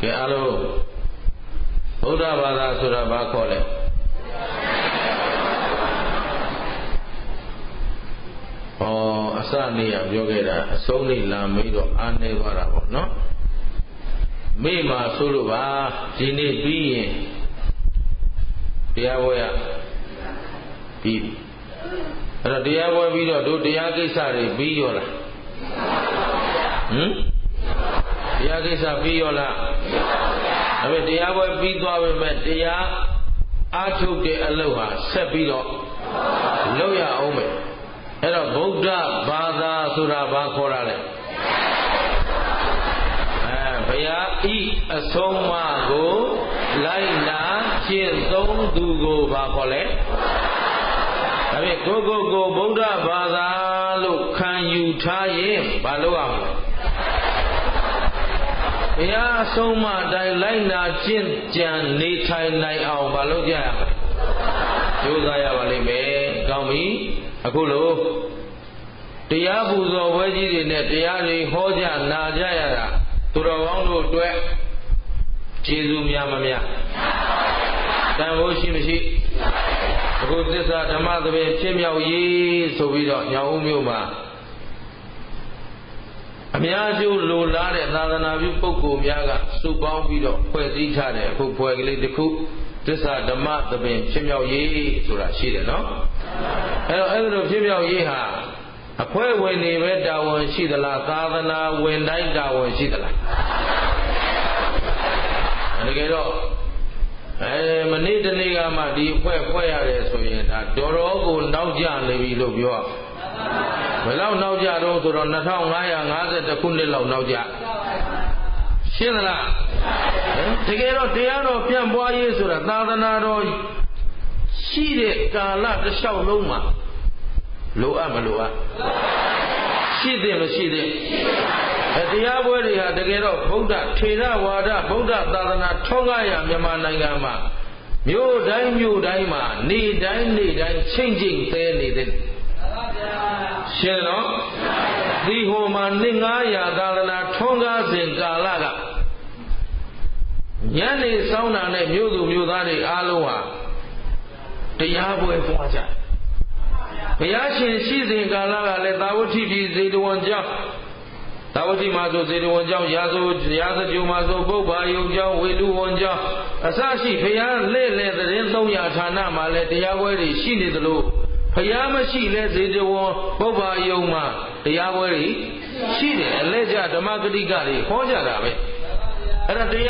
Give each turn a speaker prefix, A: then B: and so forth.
A: ကဲအားလုံးဗုဒ္ဓဘာသာဆိုတာဘာခေါ်လဲဩအစနေရပြောခဲ့တာအဆုံးနေလာမေးတော့အာနေသွားတာပေါ့နော်မေ့မှာဆိုလို့ပါဒီနေ့ပြီးရင်တရားဝဲရပြီးအဲ့တော့တရားဝဲပြီးတော့တို့တရားကိစ္စတွေပြီးရောလားဟမ် တရားကိစ္စပြီးရောလားဒါပေမဲ့တရားပွဲပြီးသွားပေမဲ့တရားအားထုတ်တဲ့အလုပ်ဟာဆက်ပြီးတော့လုပ်ရအောင်မယ်အဲ့တော့ဗုဒ္ဓဘာသာဆိုတာဘာခေါ်ရလဲအဲဘုရားဤအဆုံးအမကိုလိုက်နာကျင့်သုံးသူကိုဘာခေါ်လဲဒါဖြင့်ကိုကိုကိုဗုဒ္ဓဘာသာလို့ခံယူထားရင်ဘာလုပ်ရမလဲ ဘုရားအဆုံးအမတိုင်းလိုက်နာကျင့်ကြံနေထိုင်နိုင်အောင်ဘာလုပ်ကြရမလဲကြိုးစားရပါလိမ့်မယ်ကောင်းပြီအခုလို့တရားပူဇော်ပွဲကြီးတွေနဲ့တရားတွေဟောကြနာကြရတာသူတော်ကောင်းတို့အတွက်ကျေးဇူးများမများတန်ဖိုးရှိမရှိအခုသစ္စာဓမ္မသဘင်ဖြစ်မြောက်ရေးဆိုပြီးတော့ညောင်ဦးမြို့မှာ အများကျိုးလိုလားတဲ့သာသနာပြုပုဂ္ဂိုလ်များကစုပေါင်းပြီးတော့ဖွဲ့စည်းထားတဲ့အခုဖွဲ့ကလေးတစ်ခုသစ္စာဓမ္မသဘင်ဖြစ်မြောက်ရေးဆိုတာရှိတယ်နော်အဲတော့အဲ့လိုဖြစ်မြောက်ရေးဟာအဖွဲဝင်နေပဲတာဝန်ရှိသလားသာသနာဝင်တိုင်းတာဝန်ရှိသလားတကယ်တော့အဲမနေ့တနေ့ကမှဒီအဖွဲဖွဲ့ရတယ်ဆိုရင်ဒါတော်တော်ကိုနောက်ကျနေပြီလို့ပြော ဘယ်လောက်နောက်ကျတော့ဆိုတော့2550ခုနှစ်လောက်နောက်ကျရှင်းသလားတကယ်တော့တရားတော်ပြန့်ပွားရေးဆိုတာသာသနာတော်ရှိတဲ့ကာလတစ်လျှောက်လုံးမှာလိုအပ်မလိုအပ်ရှိတယ်မရှိတယ်အတရားပွဲတွေဟာတကယ်တော့ဗုဒ္ဓထေရဝါဒဗုဒ္ဓသာသနာထွန်းကားရမြန်မာနိုင်ငံမှာမြို့တိုင်းမြို့တိုင်းမှာနေတိုင်းနေတိုင်းချိန်ချိန်သေးနေတဲ့ ရှင်းတော့ဒီဟိုမှာနှစ်900သာသနာထွန်းကားစဉ်ကာလကညနေစောင်းတာနဲ့မြို့သူမြို့သားတွေအားလုံးဟာတရားပွဲပွားကြတယ်ဘုရားရှင်ရှိစဉ်ကာလကလည်းသာဝတိပြည်ဇေတဝန်ကျောင်းသာဝတိမှာဆိုဇေတဝန်ကျောင်းရာဇိုရာဇကျုံမှာဆိုပုဗ္ဗာယုံကျောင်းဝေလူဝန်ကျောင်းအစရှိဘုရားလဲ့လဲ့တဲ့300ဌာနမှာလည်းတရားပွဲတွေရှိနေသလို ဘုရားမရှိလဲဇေတဝန်ပုဗ္ဗာယုံမှာတရားပွဲတွေရှိတယ်အလဲကျဓမ္မဂတိကတွေဟောကြတာပဲအဲ့ဒါ